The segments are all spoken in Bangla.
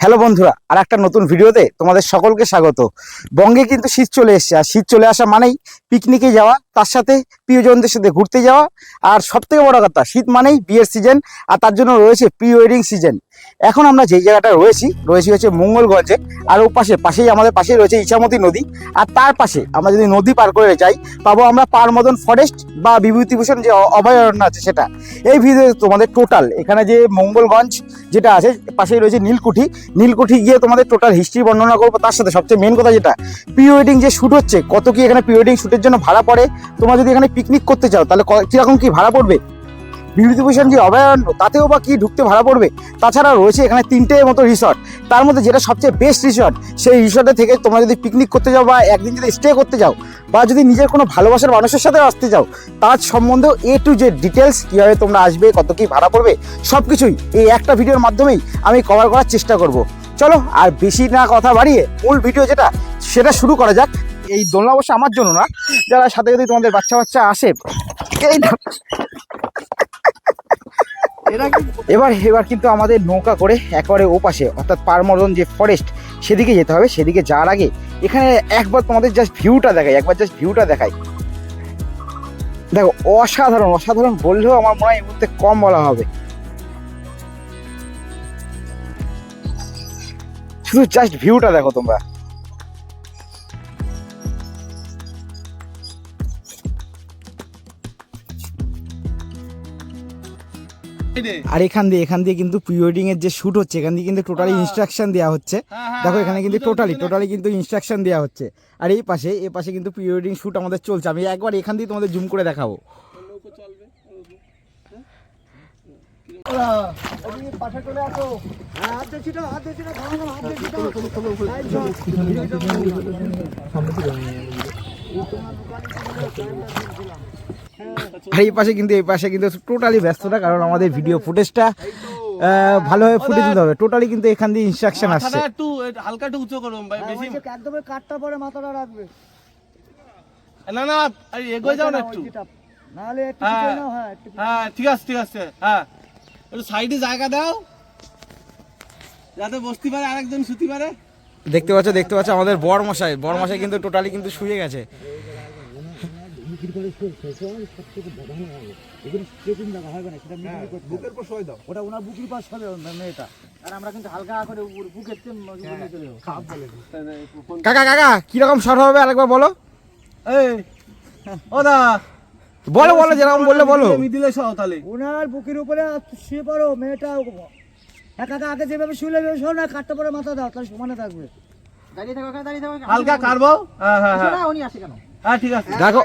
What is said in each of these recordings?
হ্যালো বন্ধুরা আর একটা নতুন ভিডিওতে তোমাদের সকলকে স্বাগত। বঙ্গে কিন্তু শীত চলে এসছে, আর শীত চলে আসা মানেই পিকনিকে যাওয়া, তার সাথে প্রিয়জনদের সাথে ঘুরতে যাওয়া, আর সবথেকে বড় কথা, শীত মানেই বিয়ের সিজন আর তার জন্য রয়েছে প্রি ওয়েডিং সিজন এখন আমরা যেই জায়গাটা রয়েছি রয়েছি হচ্ছে মঙ্গলগঞ্জে। আর ও পাশে, পাশেই আমাদের পাশেই রয়েছে ইছামতি নদী। আর তার পাশে আমরা যদি নদী পার করে যাই, পাবো আমরা পারমদন ফরেস্ট বা বিভূতিভূষণ যে অভয়ারণ্য আছে সেটা। এই ভিডিওতে তোমাদের টোটাল এখানে যে মঙ্গলগঞ্জ যেটা আছে, পাশেই রয়েছে নীলকুঠি। নীলকুঠি গিয়ে তোমাদের টোটাল হিস্ট্রি বর্ণনা করব, তার সাথে সবচেয়ে মেন কথা যেটা প্রি ওয়েডিং যে শ্যুট হচ্ছে, কত কি এখানে প্রি ওয়েডিং শ্যুটের জন্য ভাড়া পড়ে? তোমরা যদি এখানে পিকনিক করতে চাও, তাহলে কীরকম কি ভাড়া পড়বে? বিভূতিভূষণ যে অভয়ারণ্য, তাতেও বা কি ঢুকতে ভাড়া পড়বে? তাছাড়া রয়েছে এখানে তিনটে মতো রিসর্ট তার মধ্যে যেটা সবচেয়ে বেস্ট রিসর্ট সেই রিসর্টে থেকে তোমরা যদি পিকনিক করতে যাও বা একদিন যদি স্টে করতে যাও, বা যদি নিজের কোনো ভালোবাসার মানুষের সাথে আসতে যাও, তার সম্বন্ধেও এ টু যে ডিটেলস কীভাবে তোমরা আসবে, কত কী ভাড়া পড়বে সব কিছুই এই একটা ভিডিওর মাধ্যমেই আমি কভার করার চেষ্টা করব। চলো, আর বেশি না কথা বাড়িয়ে মূল ভিডিও যেটা, সেটা শুরু করা যাক। এই দোলনা অবশ্য আমার জন্য না। যারা সাথে যদি তোমাদের বাচ্চা বাচ্চা আসে, এই এবার এবার কিন্তু আমাদের নৌকা করে একেবারে ও পাশে অর্থাৎ পারমরন যে ফরেস্ট সেদিকে যেতে হবে। সেদিকে যাওয়ার আগে এখানে একবার তোমাদের জাস্ট ভিউটা দেখাই, একবার জাস্ট ভিউটা দেখাই। দেখো, অসাধারণ অসাধারণ বললেও আমার মনে হয় এই মুহূর্তে কম বলা হবে। শুধু জাস্ট ভিউটা দেখো তোমরা। আর এখান দিয়ে এখান দিয়ে কিন্তু প্রি ওয়েডিং এর যে শুট হচ্ছে এখান দিয়ে কিন্তু টোটালি ইনস্ট্রাকশন দেওয়া হচ্ছে। দেখো এখানে কিন্তু টোটালি টোটালি কিন্তু ইনস্ট্রাকশন দেওয়া হচ্ছে। আর এই পাশে এই পাশে কিন্তু প্রি ওয়েডিং শুট আমাদের চলছে। আমি একবার এখান দিয়ে তোমাদের জুম করে দেখাবো। আর এই পাশে কিন্তু এই পাশে কিন্তু টোটালি ব্যস্ততা কারণ আমাদের ভিডিও ফুটেজটা ভালোভাবে ফুটে দিতে হবে। টোটালি কিন্তু এখান দিয়ে ইনস্ট্রাকশন আসছে। একটু হালকা একটু উঁচু করুন ভাই বেশি একদম কাঠটা পরে মাথাটা রাখবে। না না আরে এগোয় যাও না একটু। নাহলে একটু হ্যাঁ। হ্যাঁ হ্যাঁ ঠিক আছে ঠিক আছে হ্যাঁ। একটু সাইডে জায়গা দাও যাতে বসতে পারে আরেকজন শুতে পারে। দেখতে পাচ্ছ দেখতে পাচ্ছ আমাদের বর মশাই বর মশাই কিন্তু টোটালি কিন্তু শুয়ে গেছে। ওটা ওনার বুকির পাশ হবে মেয়েটা। আর আমরা কিন্তু হালকা করে বুকের চলে কাকা কাকা কীরকম শট হবে আরেকবার বলো? এই ও দা বলো বলো যেরকম বললে বলো। আমি দিলে সহ তাহলে। ওনার বুকের উপরে শুয়ে পড়ো মেয়েটা একা একা আগে যেভাবে শুলে শোনো না কাঠটা পরে মাথা দাও তাহলে সমানে থাকবে। দাঁড়িয়ে থাকো ওখানে দাঁড়িয়ে থাকো হালকা হ্যাঁ হ্যাঁ হ্যাঁ। উনি আসে কেন? হ্যাঁ দেখো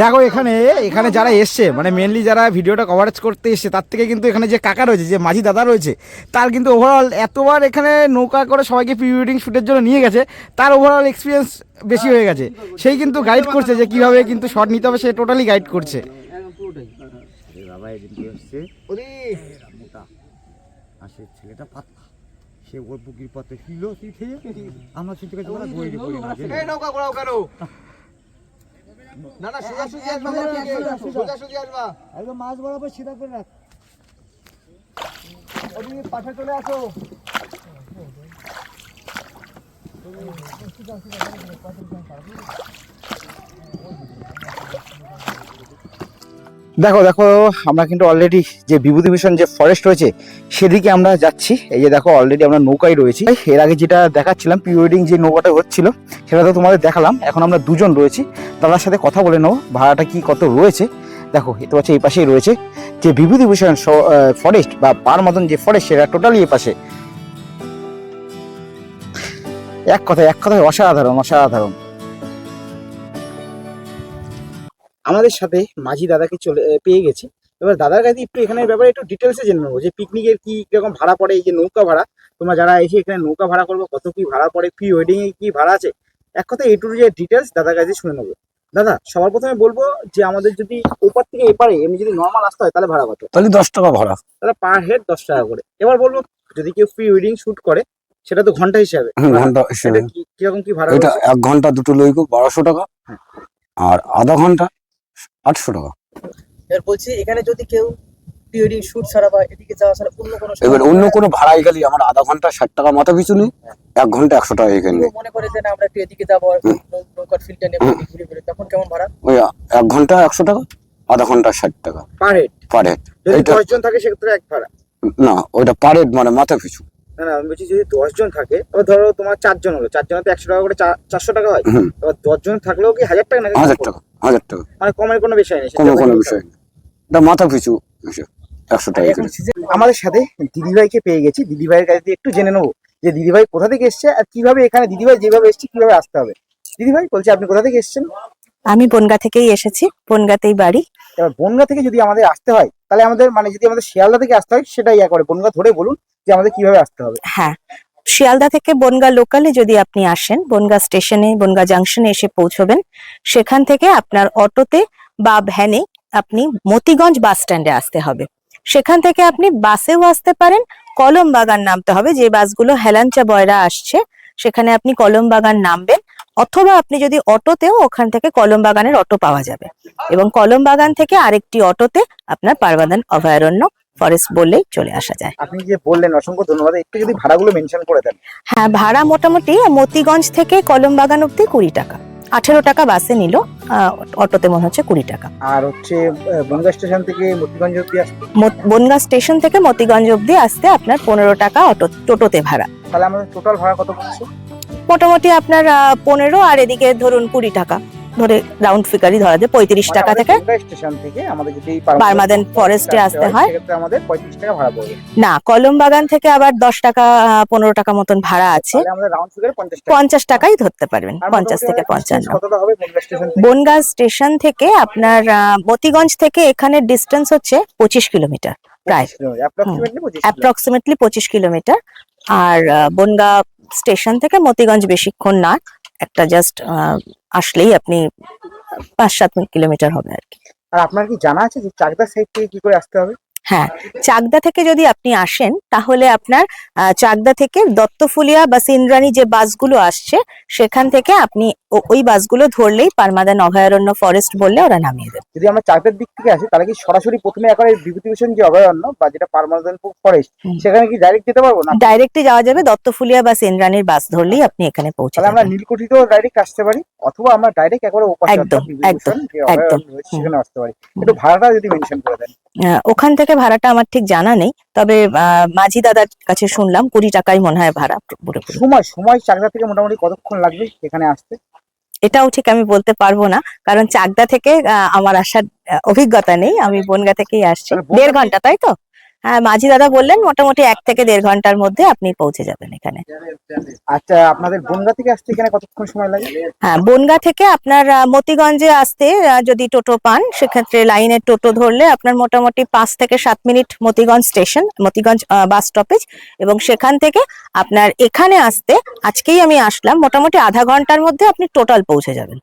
দেখো এখানে এখানে যারা এসছে মানে মেনলি যারা ভিডিওটা কভারেজ করতে এসছে তার থেকে কিন্তু এখানে যে কাকা রয়েছে যে মাঝি দাদা রয়েছে তার কিন্তু ওভারঅল এতবার এখানে নৌকা করে সবাইকে প্রি ওয়েডিং শ্যুটের জন্য নিয়ে গেছে তার ওভারঅল এক্সপিরিয়েন্স বেশি হয়ে গেছে। সেই কিন্তু গাইড করছে যে কীভাবে কিন্তু শট নিতে হবে সে টোটালি গাইড করছে। ছেলেটা পাতলা। সে ওর বুকির ছিল আমরা চিন্তা করছি ওরা বই পড়ি না না না সোজা সোজা আসবা সোজা সোজা আসবা একদম মাছ বরাবর সিধা করে রাখ ওদিকে পাশে চলে আসো দেখো দেখো, আমরা কিন্তু অলরেডি যে বিভূতি বিভূতিভূষণ যে ফরেস্ট রয়েছে, সেদিকে আমরা যাচ্ছি। এই যে দেখো অলরেডি আমরা নৌকায় রয়েছি। এর আগে যেটা দেখাচ্ছিলাম প্রি ওয়েডিং যে নৌকাটা হচ্ছিল, সেটা তো তোমাদের দেখালাম। এখন আমরা দুজন রয়েছি। দাদার সাথে কথা বলে নেব, ভাড়াটা কি কত রয়েছে। দেখো এ তো হচ্ছে এই পাশেই রয়েছে। যে বিভূতিভূষণ ফরেস্ট বা পার মতন যে ফরেস্ট সেটা টোটালি এই পাশে। এক কথায় এক কথায় অসাধারণ অসাধারণ। আমাদের সাথে মাঝি দাদাকে চলে পেয়ে গেছি। এবার দাদার কাছে একটু এখানের ব্যাপারে একটু ডিটেলসে জেনে নেব যে পিকনিকের কি কীরকম ভাড়া পড়ে এই যে নৌকা ভাড়া। তোমরা যারা এসে এখানে নৌকা ভাড়া করবে কত কি ভাড়া পড়ে প্রি ওয়েডিং এ কি ভাড়া আছে এক কথা এই টুর যে ডিটেলস দাদার কাছে শুনে নেব। দাদা সবার প্রথমে বলব যে আমাদের যদি ওপার থেকে এপারে এমনি যদি নর্মাল আসতে হয় তাহলে ভাড়া কত? তাহলে দশ টাকা ভাড়া। তাহলে পার হেড দশ টাকা করে। এবার বলব যদি কেউ প্রি ওয়েডিং শুট করে সেটা তো ঘণ্টা হিসাবে। ঘণ্টা হিসেবে। কীরকম কি ভাড়া এটা এক ঘণ্টা দুটো লইগো বারোশো টাকা। হ্যাঁ। আর আধা ঘণ্টা আটশো টাকা। এবার বলছি এখানে যদি কেউ প্রি ওয়েডিং শুট ছাড়া বা এদিকে যাওয়া ছাড়া অন্য কোনো এবার অন্য কোনো ভাড়ায় গেলে আমার আধা ঘণ্টা ষাট টাকা মাথা পিছু নেই এক ঘণ্টা একশো টাকা এখানে। মনে করে যে না আমরা একটু এদিকে যাব নৌকার ফিল্ডটা নিয়ে ঘুরে ঘুরে তখন কেমন ভাড়া? ওই এক ঘণ্টা একশো টাকা আধা ঘণ্টা ষাট টাকা। পার হেড পার হেড যদি এইটা- দশ জন থাকে সেক্ষেত্রে এক ভাড়া। না ওইটা পার হেড মানে মাথা পিছু না না আমি বলছি যদি দশ জন থাকে এবার ধরো তোমার চারজন হলো চারজন তো একশো টাকা করে চারশো টাকা হয়। এবার দশ জন থাকলেও কি হাজার টাকা নাকি? হাজার টাকা। হাজার টাকা মানে কমের কোনো বিষয় নেই কোনো কোনো বিষয় নেই। এটা মাথা পিছু একশো টাকা এখন করে। season- আমাদের সাথে দিদিভাইকে পেয়ে গেছি। দিদিভাইয়ের কাছে একটু জেনে নেব যে দিদিভাই কোথা থেকে এসছে আর কীভাবে এখানে দিদিভাই যেভাবে এসছে কীভাবে আসতে হবে। দিদিভাই বলছি আপনি কোথা থেকে এসেছেন? আমি বনগা থেকেই এসেছি বনগাতেই বাড়ি। এবার বনগা থেকে যদি আমাদের আসতে হয় তাহলে আমাদের মানে যদি আমাদের শিয়ালদা থেকে আসতে হয় সেটাই ইয়া করে বনগা ধরে বলুন যে আমাদের কীভাবে আসতে হবে। হ্যাঁ শিয়ালদা থেকে বনগা লোকালে যদি আপনি আসেন, বনগা স্টেশনে বনগা জাংশনে এসে পৌঁছবেন, সেখান থেকে আপনার অটোতে বা ভ্যানে আপনি মতিগঞ্জ বাস স্ট্যান্ডে আসতে হবে। সেখান থেকে আপনি বাসেও আসতে পারেন, কলম বাগান নামতে হবে, যে বাসগুলো হেলাঞ্চা বয়রা আসছে, সেখানে আপনি কলম বাগান নামবেন, অথবা আপনি যদি অটোতেও, ওখান থেকে কলম বাগানের অটো পাওয়া যাবে। এবং কলম বাগান থেকে আরেকটি অটোতে আপনার পারবাদান অভয়ারণ্য ফরেস্ট বললেই চলে আসা যায়। আপনি যে বললেন অসংখ্য ধন্যবাদ। একটু যদি ভাড়াগুলো মেনশন করে দেন। হ্যাঁ ভাড়া মোটামুটি মতিগঞ্জ থেকে কলমবাগান অব্দি কুড়ি টাকা। আঠেরো টাকা বাসে নিল অটোতে মনে হচ্ছে কুড়ি টাকা। আর হচ্ছে বনগা স্টেশন থেকে মতিগঞ্জ অব্দি আসতে মত- স্টেশন থেকে মতিগঞ্জ অব্দি আসতে আপনার পনেরো টাকা অটো টোটোতে ভাড়া। তাহলে আমাদের টোটাল ভাড়া কত পড়ছে? মোটামুটি আপনার পনেরো আর এদিকে ধরুন কুড়ি টাকা। ধরে রাউন্ড ফিগারই ধরা যায় পঁয়ত্রিশ মানে টাকা থেকে। স্টেশন থেকে আমাদের যদি ফরেস্টে আসতে হয় আমাদের পঁয়ত্রিশ টাকা ভাড়া পড়বে। না কলমবাগান থেকে আবার দশ টাকা পনেরো টাকা মতন ভাড়া আছে। রাউন্ড ফিগারে পঞ্চাশ টাকাই ধরতে পারবেন পঞ্চাশ থেকে পঞ্চান্ন। বনগা স্টেশন থেকে? আপনার মতিগঞ্জ থেকে এখানে ডিস্টেন্স হচ্ছে পঁচিশ কিলোমিটার প্রায়। অ্যাপ্রক্সিমেটলি পঁচিশ কিলোমিটার। আর বনগাঁ স্টেশন থেকে মতিগঞ্জ বেশিক্ষণ না একটা জাস্ট আসলেই আপনি পাঁচ সাত কিলোমিটার হবে আর কি। আর আপনার কি জানা আছে যে চাকদা সাইড থেকে কি করে আসতে হবে? হ্যাঁ চাকদা থেকে যদি আপনি আসেন তাহলে আপনার চাকদা থেকে দত্তফুলিয়া বা সিন্দ্রানী যে বাসগুলো আসছে সেখান থেকে আপনি ও- ওই বাসগুলো ধরলেই পারমাদান অভয়ারণ্য ফরেস্ট বললে ওরা নামিয়ে দেবে। যদি আমরা চাকদার দিক থেকে আসি তাহলে কি সরাসরি প্রথমে একবারে বিভূতিভূষণ যে অভয়ারণ্য বা যেটা পারমানেন্ট ফরেস্ট সেখানে কি ডাইরেক্ট যেতে পারব না? ডাইরেক্টলি যাওয়া যাবে দত্তফুলিয়া বা সিন্দ্রানীর বাস ধরলেই আপনি এখানে পৌঁছে তাহলে আমরা যাবেন। নীলকুঠিতেও ডাইরেক্ট আসতে পারি অথবা আমরা ডাইরেক্ট একবারে ওপাশে একদম, যে একদম, সেখানে আসতে পারি। একটু ভাড়াটা যদি মেনশন করে দেন। ওখান থেকে ভাড়াটা আমার ঠিক জানা নেই তবে মাঝি দাদার কাছে শুনলাম কুড়ি টাকাই মনে হয় ভাড়া সময় সময় চাকদা থেকে মোটামুটি কতক্ষণ লাগবে এখানে আসতে? এটাও ঠিক আমি বলতে পারব না। কারণ চাকদা থেকে আহ, আমার আসার অভিজ্ঞতা নেই। আমি বনগা থেকেই আসছি। দেড় ঘণ্টা তাই তো? হ্যাঁ মাঝি দাদা বললেন মোটামুটি এক থেকে দেড় ঘণ্টার মধ্যে আপনি পৌঁছে যাবেন এখানে। আচ্ছা আপনাদের বনগা থেকে আসতে এখানে কতক্ষণ সময় লাগে? হ্যাঁ বনগা থেকে আপনার মতিগঞ্জে আসতে যদি টোটো পান সেক্ষেত্রে লাইনের টোটো ধরলে আপনার মোটামুটি পাঁচ থেকে সাত minute Motiganj station Motiganj bus stoppage এবং সেখান থেকে আপনার এখানে আসতে আজকেই আমি আসলাম মোটামুটি আধা ঘণ্টার মধ্যে আপনি টোটাল পৌঁছে যাবেন।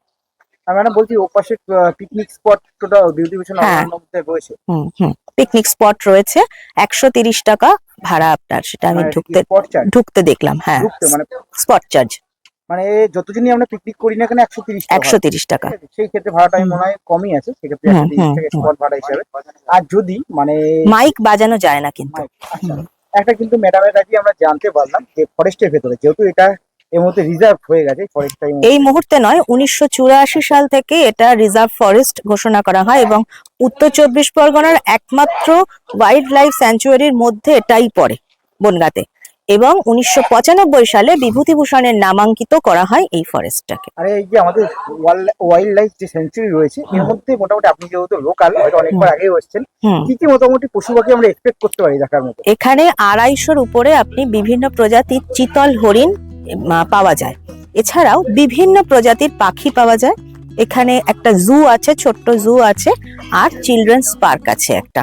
ম্যাডাম বলছি ওপাশে পিকনিক স্পট টোটাল বিভূতিভূষণ হ্যাঁ। রয়েছে। পিকনিক স্পট রয়েছে একশো তিরিশ টাকা ভাড়া আপনার সেটা আমি ঢুকতে ঢুকতে দেখলাম হ্যাঁ ঢুকতে মানে স্পট চার্জ মানে যতদিনই আমরা পিকনিক করি না কেন একশো তিরিশ একশো তিরিশ টাকা। সেই ক্ষেত্রে ভাড়াটা মনে হয় কমই আছে সেক্ষেত্রে স্পট ভাড়া হিসাবে। আর যদি মানে মাইক বাজানো যায় না কিন্তু। আচ্ছা, একটা কিন্তু ম্যাডামের কাছে আমরা জানতে পারলাম যে ফরেস্টের ভেতরে যেহেতু এটা এর মধ্যে রিজার্ভ হয়ে গেছে ফরেস্টটা এই মুহূর্তে নয় উনিশশো সাল থেকে এটা রিজার্ভ ফরেস্ট ঘোষণা করা হয় এবং উত্তর চব্বিশ পরগনার একমাত্র ওয়াইল্ড লাইফ স্যাঞ্চুয়ারির মধ্যে এটাই পড়ে বনগাঁতে। এবং উনিশশো পঁচানব্বই সালে বিভূতিভূষণের নামাঙ্কিত করা হয় এই ফরেস্টটাকে আরে এই যে আমাদের ওয়াইল্ড লাইফ যে সেঞ্চুরি রয়েছে এর মধ্যে মোটামুটি আপনি যেহেতু লোকাল হয়তো অনেকবার আগেও এসেছেন কি কি মোটামুটি পশু পাখি আমরা এক্সপেক্ট করতে পারি দেখার মতো? এখানে আড়াইশোর উপরে আপনি বিভিন্ন প্রজাতির চিতল হরিণ পাওয়া যায়। এছাড়াও বিভিন্ন প্রজাতির পাখি পাওয়া যায়। এখানে একটা জু আছে, ছোট্ট জু আছে, আর চিলড্রেন্স পার্ক আছে একটা।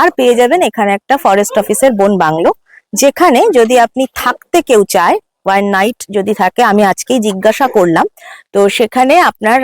আর পেয়ে যাবেন এখানে একটা ফরেস্ট অফিসের বন বাংলো, যেখানে যদি আপনি থাকতে কেউ চায় ওয়ান নাইট যদি থাকে, আমি আজকেই জিজ্ঞাসা করলাম। তো সেখানে আপনার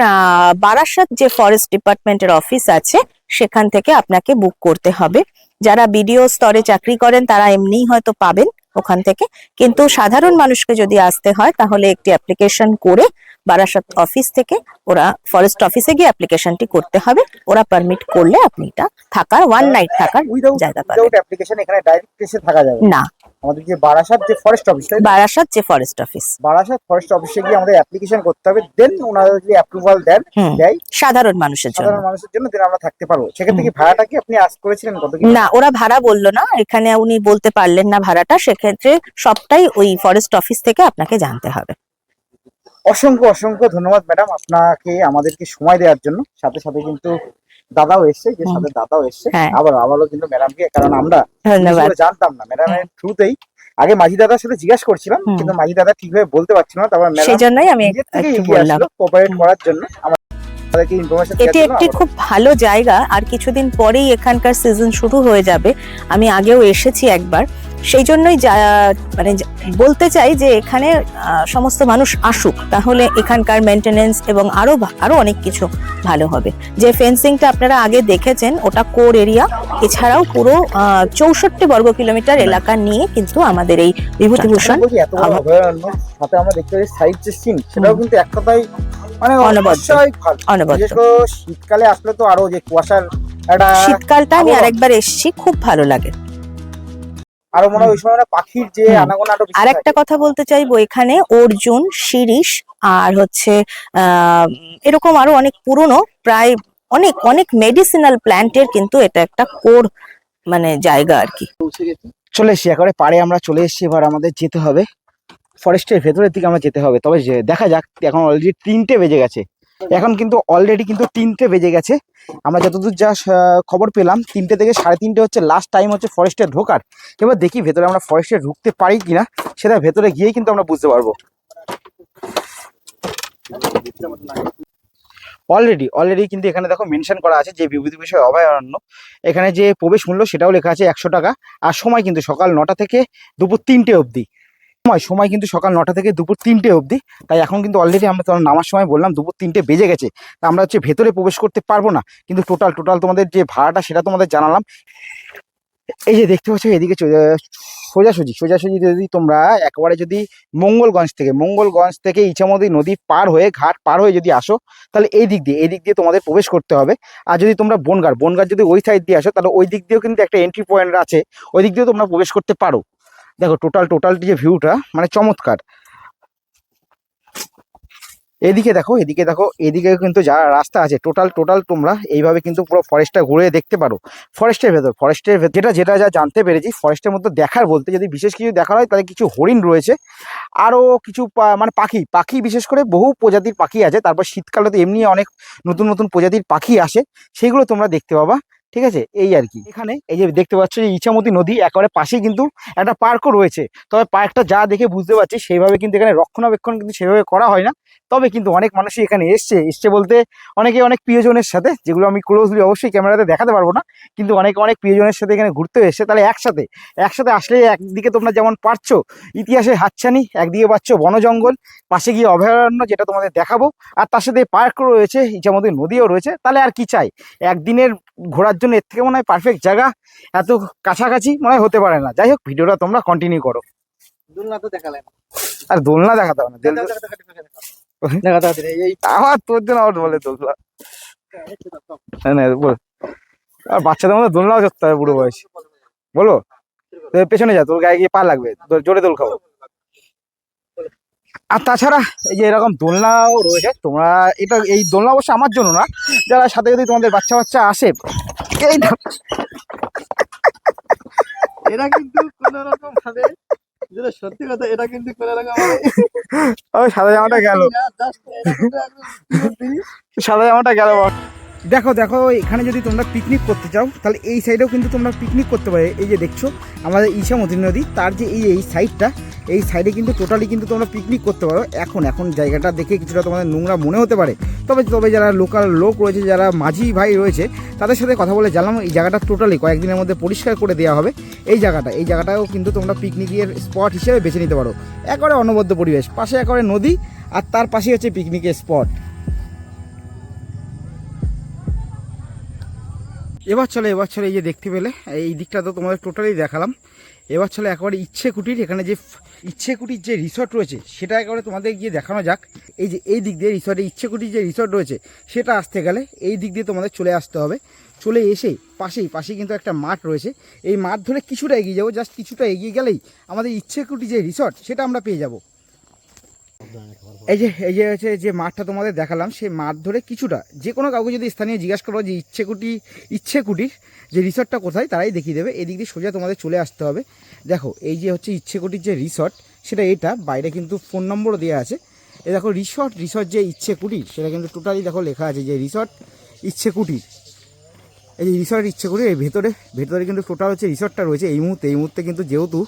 বারাসাত যে ফরেস্ট ডিপার্টমেন্টের অফিস আছে, সেখান থেকে আপনাকে বুক করতে হবে। যারা বিডিও স্তরে চাকরি করেন, তারা এমনিই হয়তো পাবেন। ওখান থেকে। কিন্তু সাধারণ মানুষকে যদি আসতে হয় তাহলে একটি অ্যাপ্লিকেশন করে বারাসাত অফিস থেকে ওরা ফরেস্ট অফিসে গিয়ে অ্যাপ্লিকেশনটি করতে হবে। ওরা পারমিট করলে আপনি এটা থাকার ওয়ান নাইট থাকার জায়গা পাবেন। উইদাউট অ্যাপ্লিকেশন এখানে ডাইরেক্ট এসে থাকা যাবে? না। আমাদের যে বারাসাত যে ফরেস্ট অফিস বারাসাত যে ফরেস্ট অফিস বারাসাত ফরেস্ট অফিসে গিয়ে আমাদের অ্যাপ্লিকেশন করতে হবে দেন ওনারা যদি অ্যাপ্রুভাল দেন দেয় সাধারণ মানুষের জন্য। সাধারণ মানুষের জন্য দেন আমরা থাকতে পারব। সেক্ষেত্রে কি ভাড়াটা কি আপনি আজ করেছিলেন কত কি? না ওরা ভাড়া বলল না। এখানে উনি বলতে পারলেন না ভাড়াটা। সেক্ষেত্রে সবটাই ওই ফরেস্ট অফিস থেকে আপনাকে জানতে হবে। অসংখ্য অসংখ্য ধন্যবাদ ম্যাডাম আপনাকে আমাদেরকে সময় দেওয়ার জন্য। সাথে সাথে কিন্তু দাদাও এসছে যে সাথে দাদাও এসছে। হ্যাঁ। আবার আবারও কিন্তু ম্যাডামকে কারণ আমরা জানতাম না। ম্যাডামের থ্রুতেই আগে মাঝি দাদার সাথে জিজ্ঞাসা করছিলাম কিন্তু মাঝি দাদা ঠিকভাবে বলতে পারছিল না। তারপর সেই জন্যই আমি কোঅপারেট করার জন্য। এটি একটি খুব ভালো জায়গা আর কিছুদিন পরেই এখানকার সিজন শুরু হয়ে যাবে। আমি আগেও এসেছি একবার। সেই জন্যই মানে বলতে চাই যে এখানে সমস্ত মানুষ আসুক তাহলে এখানকার মেনটেনেন্স এবং আরও ভা- আরও অনেক কিছু ভালো হবে। যে ফেন্সিংটা আপনারা আগে দেখেছেন ওটা কোর এরিয়া এছাড়াও পুরো চৌষট্টি বর্গ কিলোমিটার এলাকা নিয়ে কিন্তু আমাদের এই বিভূতিভূষণ আমার- অভয়ারণ্য সাথে আমরা দেখতে পাচ্ছি সাইড যে সিন সেটাও কিন্তু এক মানে অনবদ্য। অনবদ্য। শীতকালে আসলে তো আরও যে কুয়াশার একটা শীতকালটা আমি। আরেকবার এসেছি খুব ভালো লাগে। আরও মনে হয় ওই সময় পাখির যে আনাগোনা আর একটা কথা বলতে চাইব এখানে অর্জুন শিরিষ আর হচ্ছে আহ, এরকম আরও অনেক পুরনো প্রায় অনেক অনেক মেডিসিনাল প্ল্যান্টের কিন্তু এটা একটা কোর মানে জায়গা আর কি। চলে এসেছি একেবারে পাড়ে আমরা চলে এসেছি এবার আমাদের যেতে হবে। ফরেস্টের ভেতরের দিকে আমরা যেতে হবে। তবে দেখা যাক, এখন অলরেডি তিনটে বেজে গেছে। এখন কিন্তু অলরেডি কিন্তু তিনটে বেজে গেছে। আমরা যতদূর যা খবর পেলাম, তিনটে থেকে সাড়ে তিনটে হচ্ছে লাস্ট টাইম হচ্ছে ফরেস্টে ঢোকার। এবার দেখি ভেতরে আমরা ফরেস্টে ঢুকতে পারি কিনা, সেটা ভেতরে গিয়েই কিন্তু আমরা বুঝতে পারব। অলরেডি অলরেডি কিন্তু এখানে দেখো মেনশন করা আছে যে বিভূতি বিষয় অভয়ারণ্য। এখানে যে প্রবেশ মূল্য, সেটাও লেখা আছে একশো টাকা। আর সময় কিন্তু সকাল নটা থেকে দুপুর তিনটে অবধি। সময় সময় কিন্তু সকাল নটা থেকে দুপুর তিনটে অবধি। তাই এখন কিন্তু অলরেডি আমরা তখন নামার সময় বললাম, দুপুর তিনটে বেজে গেছে। তা আমরা হচ্ছে ভেতরে প্রবেশ করতে পারব না। কিন্তু টোটাল টোটাল তোমাদের যে ভাড়াটা সেটা তোমাদের জানালাম। এই যে দেখতে পাচ্ছ, এদিকে সোজাসুজি সোজাসুজি যদি তোমরা একবারে যদি মঙ্গলগঞ্জ থেকে মঙ্গলগঞ্জ থেকে ইছামতি নদী পার হয়ে, ঘাট পার হয়ে যদি আসো, তাহলে এই দিক দিয়ে, এই দিক দিয়ে তোমাদের প্রবেশ করতে হবে। আর যদি তোমরা বনগার বনগার যদি ওই সাইড দিয়ে আসো, তাহলে ওই দিক দিয়েও কিন্তু একটা এন্ট্রি পয়েন্ট আছে। ওই দিক দিয়েও তোমরা প্রবেশ করতে পারো। দেখো টোটাল টোটাল যে ভিউটা মানে চমৎকার। এদিকে দেখো এদিকে দেখো, এদিকে কিন্তু যা রাস্তা আছে টোটাল টোটাল তোমরা এইভাবে কিন্তু পুরো ফরেস্টটা ঘুরে দেখতে পারো। ফরেস্টের ভেতর ফরেস্টের ভেতর, যেটা যেটা যা জানতে পেরেছি ফরেস্টের মধ্যে দেখার বলতে যদি বিশেষ কিছু দেখার হয়, তাহলে কিছু হরিণ রয়েছে। আরও কিছু মানে পাখি পাখি বিশেষ করে বহু প্রজাতির পাখি আছে, তারপর শীতকালে তো এমনি অনেক নতুন নতুন প্রজাতির পাখি আসে, সেগুলো তোমরা দেখতে পাবা। ঠিক আছে? এই আর কি। এখানে এই যে দেখতে পাচ্ছ যে ইছামতি নদী একেবারে পাশেই কিন্তু একটা পার্কও রয়েছে। তবে পার্কটা যা দেখে বুঝতে পারছি সেইভাবে কিন্তু এখানে রক্ষণাবেক্ষণ কিন্তু সেভাবে করা হয় না। তবে কিন্তু অনেক মানুষই এখানে এসছে। এসছে বলতে অনেকে অনেক প্রিয়জনের সাথে যেগুলো আমি ক্লোজলি অবশ্যই ক্যামেরাতে দেখাতে পারব না কিন্তু অনেকে অনেক প্রিয়জনের সাথে এখানে ঘুরতে এসছে। তাহলে একসাথে একসাথে আসলে একদিকে তোমরা যেমন পারছ ইতিহাসের হাতছানি একদিকে পাচ্ছ বন জঙ্গল পাশে গিয়ে অভয়ারণ্য যেটা তোমাদের দেখাবো আর তার সাথে পার্ক রয়েছে ইচ্ছামতো নদীও রয়েছে। তাহলে আর কি চাই? একদিনের ঘোরার জন্য এর থেকে মনে হয় পারফেক্ট জায়গা এত কাছাকাছি মনে হয় হতে পারে না। যাই হোক ভিডিওটা তোমরা কন্টিনিউ করো। দোলনা তো দেখালেন আর দোলনা দেখাতে হবে না। আবার তোর জন্য আবার বলে দোলনা হ্যাঁ না বল। আর বাচ্চাদের মধ্যে দোলনাও হবে বুড়ো বয়স। বলো। পেছনে যা তোর গায়ে গিয়ে পা লাগবে। জোরে দোল খাব। আর তাছাড়া এই যে এরকম দোলনাও রয়েছে তোমরা এটা এই দোলনা অবশ্য আমার জন্য না যারা সাথে যদি তোমাদের বাচ্চা বাচ্চা আসে এই এরা কিন্তু কোন রকম ভাবে সত্যি কথা এটা কিন্তু কোন রকম ভাবে সাদা জামাটা গেল। সাদা জামাটা গেল দেখো দেখো, এখানে যদি তোমরা পিকনিক করতে চাও, তাহলে এই সাইডেও কিন্তু তোমরা পিকনিক করতে পারো। এই যে দেখছ, আমাদের ঈশা ইছামতি নদী, তার যে এই এই সাইডটা এই সাইডে কিন্তু টোটালি কিন্তু তোমরা পিকনিক করতে পারো। এখন এখন জায়গাটা দেখে কিছুটা তোমাদের নোংরা মনে হতে পারে। তবে তবে যারা লোকাল লোক রয়েছে, যারা মাঝি ভাই রয়েছে, তাদের সাথে কথা বলে জানলাম, এই জায়গাটা টোটালি কয়েকদিনের মধ্যে পরিষ্কার করে দেওয়া হবে। এই জায়গাটা, এই জায়গাটাও কিন্তু তোমরা পিকনিকের স্পট হিসেবে বেছে নিতে পারো। একবারে অনবদ্য পরিবেশ, পাশে একবারে নদী, আর তার পাশে হচ্ছে পিকনিকের স্পট এবার চলে এবার চলে এই যে দেখতে পেলে, এই দিকটা তো তোমাদের টোটালি দেখালাম। এবার চলে একেবারে ইচ্ছে কুটির এখানে যে ইচ্ছেকুটির যে রিসর্ট রয়েছে, সেটা একেবারে তোমাদের গিয়ে দেখানো যাক। এই যে, এই দিক দিয়ে রিসর্টে ইচ্ছেকুটির যে রিসর্ট রয়েছে, সেটা আসতে গেলে এই দিক দিয়ে তোমাদের চলে আসতে হবে। চলে এসে পাশেই পাশেই কিন্তু একটা মাঠ রয়েছে। এই মাঠ ধরে কিছুটা এগিয়ে যাব জাস্ট কিছুটা এগিয়ে গেলেই আমাদের ইচ্ছেকুটি যে রিসর্ট সেটা আমরা পেয়ে যাব। এই যে এই যে হচ্ছে যে মাঠটা তোমাদের দেখালাম, সেই মাঠ ধরে কিছুটা, যে কোনো কাউকে যদি স্থানীয় জিজ্ঞাসা করো যে ইচ্ছেকুটি, ইচ্ছেকুটির যে রিসর্টটা কোথায়, তারাই দেখিয়ে দেবে। এদিক দিয়ে সোজা তোমাদের চলে আসতে হবে। দেখো, এই যে হচ্ছে ইচ্ছেকুটির যে রিসর্ট, সেটা এটা, বাইরে কিন্তু ফোন নম্বরও দেওয়া আছে। এই দেখো, রিসর্ট রিসর্ট যে ইচ্ছে কুটির সেটা কিন্তু টোটালি দেখো লেখা আছে যে রিসর্ট ইচ্ছে কুটির এই যে রিসর্ট ইচ্ছে কুটির এই ভেতরে ভেতরে কিন্তু টোটাল হচ্ছে রিসর্টটা রয়েছে এই মুহূর্তে। এই মুহূর্তে কিন্তু যেহেতু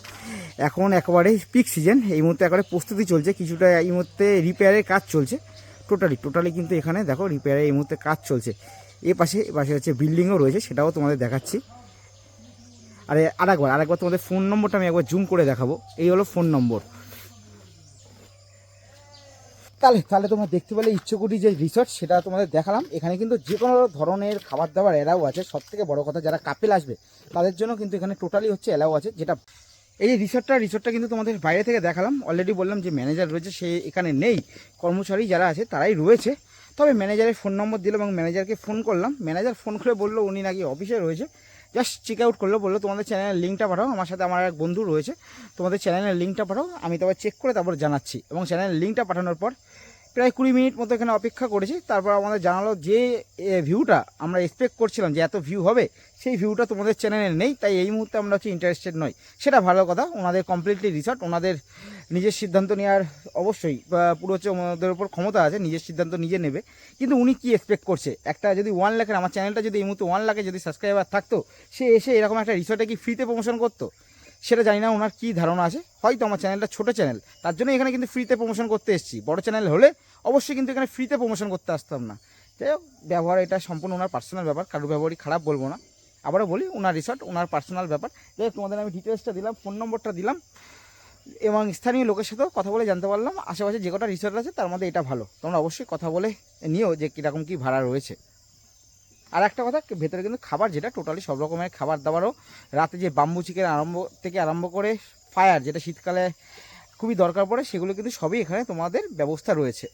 এখন একেবারে পিক সিজন এই মুহূর্তে একেবারে প্রস্তুতি চলছে, কিছুটা এই মুহূর্তে রিপেয়ারের কাজ চলছে টোটালি টোটালি কিন্তু এখানে দেখো রিপেয়ারের এই মুহূর্তে কাজ চলছে। এ পাশে এ পাশে হচ্ছে বিল্ডিংও রয়েছে, সেটাও তোমাদের দেখাচ্ছি। আরে, আরেকবার আরেকবার তোমাদের ফোন নম্বরটা আমি একবার জুম করে দেখাবো। এই হলো ফোন নম্বর তাহলে তাহলে তোমরা দেখতে পেলে ইচ্ছকুটি যে রিসর্ট সেটা তোমাদের দেখালাম। এখানে কিন্তু যে কোনো ধরনের খাবার দাবার এলাও আছে। সব থেকে বড় কথা, যারা কাপেল আসবে, তাদের জন্য কিন্তু এখানে টোটালি হচ্ছে এলাও আছে, যেটা এই যে রিসর্টটা রিসর্টটা কিন্তু তোমাদের বাইরে থেকে দেখালাম। অলরেডি বললাম যে ম্যানেজার রয়েছে, সে এখানে নেই। কর্মচারী যারা আছে, তারাই রয়েছে। তবে ম্যানেজারের ফোন নম্বর দিলাম এবং ম্যানেজারকে ফোন করলাম। ম্যানেজার ফোন করে বলল, উনি নাকি অফিসে রয়েছে। জাস্ট চেক আউট করল, বলল, তোমাদের চ্যানেলের লিঙ্কটা পাঠাও। আমার সাথে আমার এক বন্ধু রয়েছে। তোমাদের চ্যানেলের লিঙ্কটা পাঠাও। আমি তারপর চেক করে তারপর জানাচ্ছি। এবং চ্যানেলের লিঙ্কটা পাঠানোর পর প্রায় কুড়ি মিনিট মতো এখানে অপেক্ষা করেছি। তারপর আমাদের জানালো যে ভিউটা আমরা এক্সপেক্ট করছিলাম যে এত ভিউ হবে, সেই ভিউটা তোমাদের চ্যানেলে নেই, তাই এই মুহূর্তে আমরা হচ্ছে ইন্টারেস্টেড নই। সেটা ভালো কথা, ওনাদের কমপ্লিটলি রিসর্ট ওনাদের নিজের সিদ্ধান্ত নেওয়ার অবশ্যই পুরো হচ্ছে ওনাদের উপর ক্ষমতা আছে, নিজের সিদ্ধান্ত নিজে নেবে। কিন্তু উনি কি এক্সপেক্ট করছে? একটা যদি ওয়ান লাখের আমার চ্যানেলটা যদি এই মুহূর্তে ওয়ান লাখে যদি সাবস্ক্রাইবার থাকতো, সে এসে এরকম একটা রিসর্টে কি ফ্রিতে প্রমোশন করতো? সেটা জানি না, ওনার কী ধারণা আছে। হয়তো আমার চ্যানেলটা ছোটো চ্যানেল। তার জন্য এখানে কিন্তু ফ্রিতে প্রমোশন করতে এসেছি। বড় চ্যানেল হলে অবশ্যই কিন্তু এখানে ফ্রিতে প্রমোশন করতে আসতাম না। যাই হোক, ব্যবহার এটা সম্পূর্ণ ওনার পার্সোনাল ব্যাপার, কারোর ব্যবহারই খারাপ বলব না। আবারও বলি, ওনার রিসর্ট ওনার পার্সোনাল ব্যাপার। যাই হোক, তোমাদের আমি ডিটেলসটা দিলাম ফোন নম্বরটা দিলাম, এবং স্থানীয় লোকের সাথেও কথা বলে জানতে পারলাম। আশেপাশে যে কটা রিসর্ট আছে, তার মধ্যে এটা ভালো। তোমরা অবশ্যই কথা বলে নিও যে কীরকম কী ভাড়া রয়েছে। আর একটা কথা, ভেতরে কিন্তু খাবার যেটা টোটালি সব রকমের খাবার দাবারও রাতে যে বাম্বু চিকেন আরম্ভ, থেকে আরম্ভ করে ফায়ার যেটা শীতকালে খুবই দরকার পড়ে, সেগুলো কিন্তু সবই এখানে তোমাদের ব্যবস্থা রয়েছে।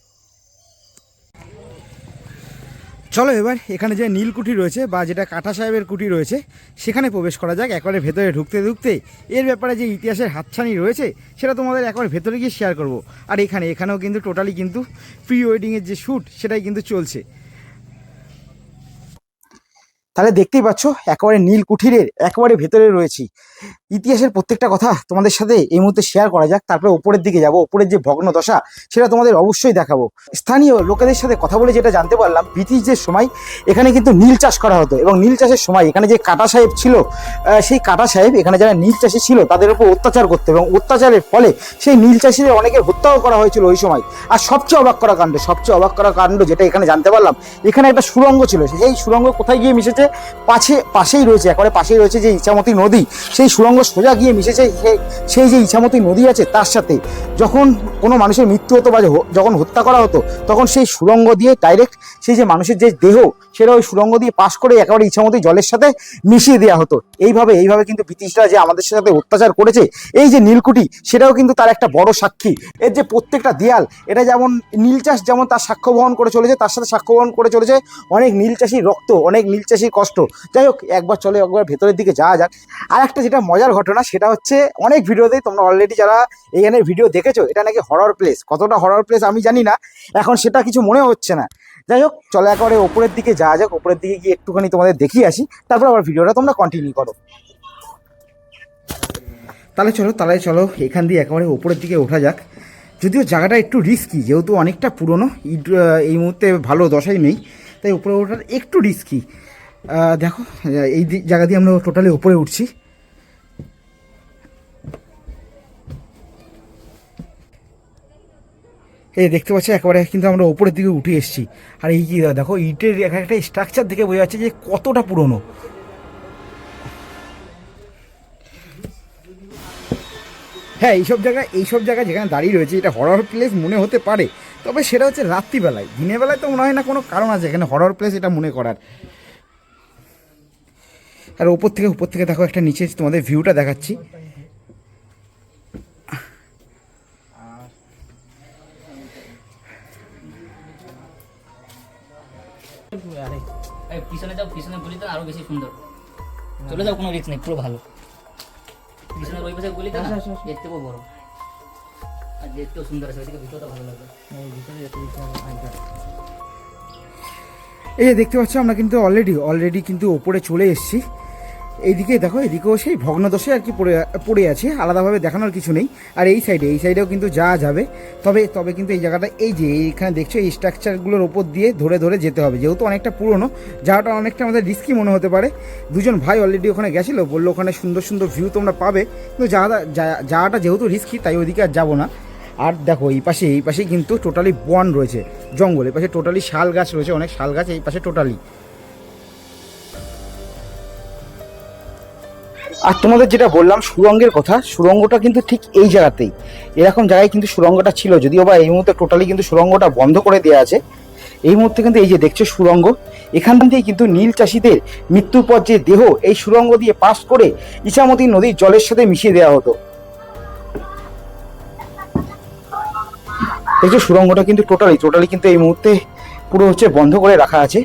চলো এবার এখানে যে নীল কুঠি রয়েছে বা যেটা কাটা সাহেবের কুঠি রয়েছে, সেখানে প্রবেশ করা যাক, একবারে ভেতরে ঢুকতে ঢুকতে। এর ব্যাপারে যে ইতিহাসের হাতছানি রয়েছে, সেটা তোমাদের একবার ভেতরে গিয়ে শেয়ার করব। আর এখানে, এখানেও কিন্তু টোটালি কিন্তু প্রি ওয়েডিংয়ের যে শ্যুট সেটাই কিন্তু চলছে। তাহলে দেখতেই পাচ্ছ, একেবারে নীল কুঠিরের, একেবারে ভেতরে রয়েছি। ইতিহাসের প্রত্যেকটা কথা তোমাদের সাথে এই মুহূর্তে শেয়ার করা যাক, তারপরে ওপরের দিকে যাব ওপরের যে ভগ্ন দশা, সেটা তোমাদের অবশ্যই দেখাবো। স্থানীয় লোকেদের সাথে কথা বলে যেটা জানতে পারলাম, ব্রিটিশদের সময় এখানে কিন্তু নীল চাষ করা হতো এবং নীল চাষের সময় এখানে যে কাটা সাহেব ছিল সেই কাটা সাহেব এখানে যারা নীল চাষি ছিল, তাদের উপর অত্যাচার করতো এবং অত্যাচারের ফলে সেই নীল চাষিদের অনেকে হত্যাও করা হয়েছিল ওই সময়। আর সবচেয়ে অবাক করা কাণ্ড, সবচেয়ে অবাক করা কাণ্ড যেটা এখানে জানতে পারলাম, এখানে একটা সুরঙ্গ ছিল, সেই সুরঙ্গ কোথায় গিয়ে মিশেছে পাশে পাশেই রয়েছে, একেবারে পাশেই রয়েছে যে ইছামতি নদী, সেই সুরঙ্গ সোজা গিয়ে মিশেছে সেই- যে ইছামতি নদী আছে তার সাথে। যখন কোনো মানুষের মৃত্যু হতো বা যখন হত্যা করা হতো, তখন সেই সুরঙ্গ দিয়ে ডাইরেক্ট সেই যে মানুষের যে দেহ সেটা ওই সুরঙ্গ দিয়ে পাশ করে একেবারে ইছামতি জলের সাথে মিশিয়ে দেওয়া হতো। এইভাবে এইভাবে কিন্তু ব্রিটিশরা যে আমাদের সাথে অত্যাচার করেছে, এই যে নীলকুঠি, সেটাও কিন্তু তার একটা বড় সাক্ষী। এর যে প্রত্যেকটা দেয়াল, এটা যেমন নীল চাষ যেমন তার সাক্ষ্য বহন করে চলেছে, তার সাথে সাক্ষ্য বহন করে চলেছে অনেক নীল চাষির রক্ত, অনেক নীল চাষির কষ্ট। যাই হোক, একবার চলে একবার ভেতরের দিকে যাওয়া যাক। আর একটা যেটা মজার ঘটনা, সেটা হচ্ছে অনেক ভিডিওতে তোমরা অলরেডি যারা এখানে ভিডিও দেখেছ, এটা নাকি হরর প্লেস কতটা হরর প্লেস আমি জানি না, এখন সেটা কিছু মনে হচ্ছে না। যাই হোক, চলে একেবারে ওপরের দিকে যাওয়া যাক ওপরের দিকে গিয়ে একটুখানি তোমাদের দেখিয়ে আসি, তারপর আবার ভিডিওটা তোমরা কন্টিনিউ করো। তাহলে চলো তাহলে চলো, এখান দিয়ে একেবারে ওপরের দিকে ওঠা যাক। যদিও জায়গাটা একটু রিস্কি যেহেতু অনেকটা পুরনো, ইট এই মুহূর্তে ভালো দশাই নেই, তাই উপরে ওঠার একটু রিস্কি দেখো, এই জায়গা দিয়ে আমরা টোটালি উপরে উঠছি। এই দেখতে পাচ্ছি, একেবারে কিন্তু আমরা ওপরের দিকে উঠে এসেছি। আর এই দেখো, ইটের এক একটা স্ট্রাকচার দেখে বোঝা যাচ্ছে যে কতটা পুরনো। হ্যাঁ এইসব জায়গায় এইসব জায়গায় যেখানে দাঁড়িয়ে রয়েছে, এটা হরর প্লেস মনে হতে পারে। তবে সেটা হচ্ছে রাত্রিবেলায়। দিনের বেলায় তো মনে হয় না কোনো কারণ আছে, এখানে হরর প্লেস এটা মনে করার। আর ওপর থেকে, উপর থেকে দেখো একটা নিচে তোমাদের ভিউটা দেখাচ্ছি। এই পিছনে যাও পিছনে গলিতে আরও বেশি সুন্দর। চলে যাও কোনো রিস্ক নেই পুরো ভালো। পিছনে ওই পাশে গলিতে না দেখতে খুব বড়। আর দেখতেও সুন্দর আছে ওইদিকে ভিতরটা ভালো লাগবে। এই যে দেখতে পাচ্ছ আমরা কিন্তু অলরেডি অলরেডি কিন্তু ওপরে চলে এসেছি। এইদিকে দেখো, এদিকেও সেই ভগ্নদশে আর কি পড়ে পড়ে আছে, আলাদাভাবে দেখানোর কিছু নেই। আর এই সাইডে এই সাইডেও কিন্তু যাওয়া যাবে, তবে তবে কিন্তু এই জায়গাটা, এই যে এইখানে দেখছ, এই স্ট্রাকচারগুলোর ওপর দিয়ে ধরে ধরে যেতে হবে। যেহেতু অনেকটা পুরনো, যাওয়াটা অনেকটা আমাদের রিস্কি মনে হতে পারে। দুজন ভাই অলরেডি ওখানে গেছিল, বলল ওখানে সুন্দর সুন্দর ভিউ তোমরা পাবে। কিন্তু যাওয়াটা, যা- যাওয়াটা যেহেতু রিস্কি তাই ওইদিকে আর যাব না। আর দেখো, এই পাশে এই পাশে কিন্তু টোটালি বন রয়েছে, জঙ্গল। এই পাশে টোটালি শাল গাছ রয়েছে, অনেক শাল গাছ, এই পাশে টোটালি আর তোমাদের যেটা বললাম, সুরঙ্গের কথা, সুরঙ্গটা কিন্তু ঠিক এই জায়গাতেই। এরকম জায়গায় কিন্তু সুরঙ্গটা ছিল, যদিও বা এই মুহূর্তে টোটালি কিন্তু সুরঙ্গটা বন্ধ করে দেওয়া আছে। এই মুহূর্তে কিন্তু এই যে দেখছ সুরঙ্গ, এখান থেকে কিন্তু নীল চাষিদের মৃত্যুর পর যে দেহ, এই সুরঙ্গ দিয়ে পাস করে ইছামতি নদীর জলের সাথে মিশিয়ে দেওয়া হতো। দেখছ সুরঙ্গটা কিন্তু টোটালি টোটালি কিন্তু এই মুহূর্তে পুরো হচ্ছে বন্ধ করে রাখা আছে।